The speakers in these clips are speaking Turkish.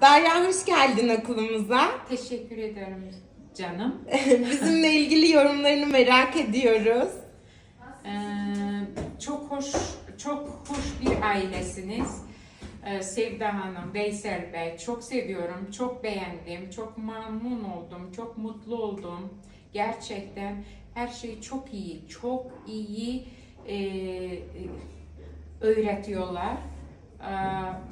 Derya hoş geldin okulumuza. Teşekkür ederim canım. Bizimle ilgili yorumlarını merak ediyoruz. Ee, çok hoş, çok hoş bir ailesiniz. Ee, Sevda Hanım, Veysel Bey çok seviyorum, çok beğendim, çok memnun oldum, çok mutlu oldum. Gerçekten her şey çok iyi, çok iyi e, öğretiyorlar. Ee,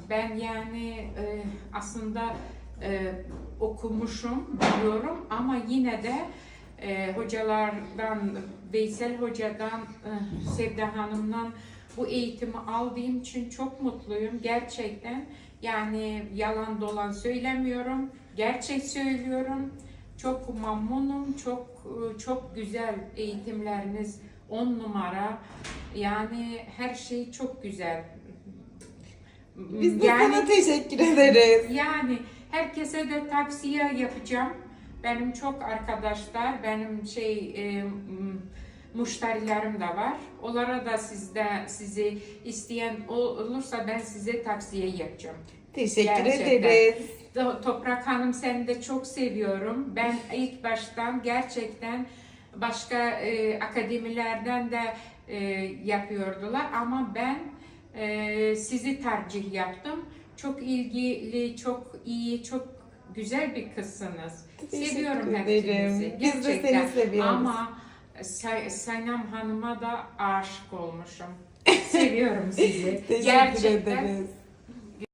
Ben yani e, aslında e, okumuşum, biliyorum ama yine de e, hocalardan, Veysel Hoca'dan, Sevda Hanım'dan bu eğitimi aldığım için çok mutluyum. Gerçekten yani yalan dolan söylemiyorum, gerçek söylüyorum. Çok memnunum, çok çok güzel eğitimleriniz, on numara. Yani her şey çok güzel. Biz de sana teşekkür ederiz. Yani herkese de tavsiye yapacağım. Benim çok arkadaşlar, benim şey e, m- müşterilerim de var. Onlara da sizde sizi isteyen ol- olursa ben size tavsiye yapacağım. Teşekkür Gerçekten. ederiz. To- Toprak Hanım seni de çok seviyorum. Ben ilk baştan gerçekten başka e, akademilerden de e, yapıyordular ama ben e, sizi tercih yaptım. Çok ilgili, çok iyi, çok güzel bir kızsınız. Teşekkür Seviyorum ederim. hepinizi. Biz de seni seviyoruz. Ama Sanem Hanım'a da aşık olmuşum. Seviyorum sizi. Teşekkür Gerçekten ederiz.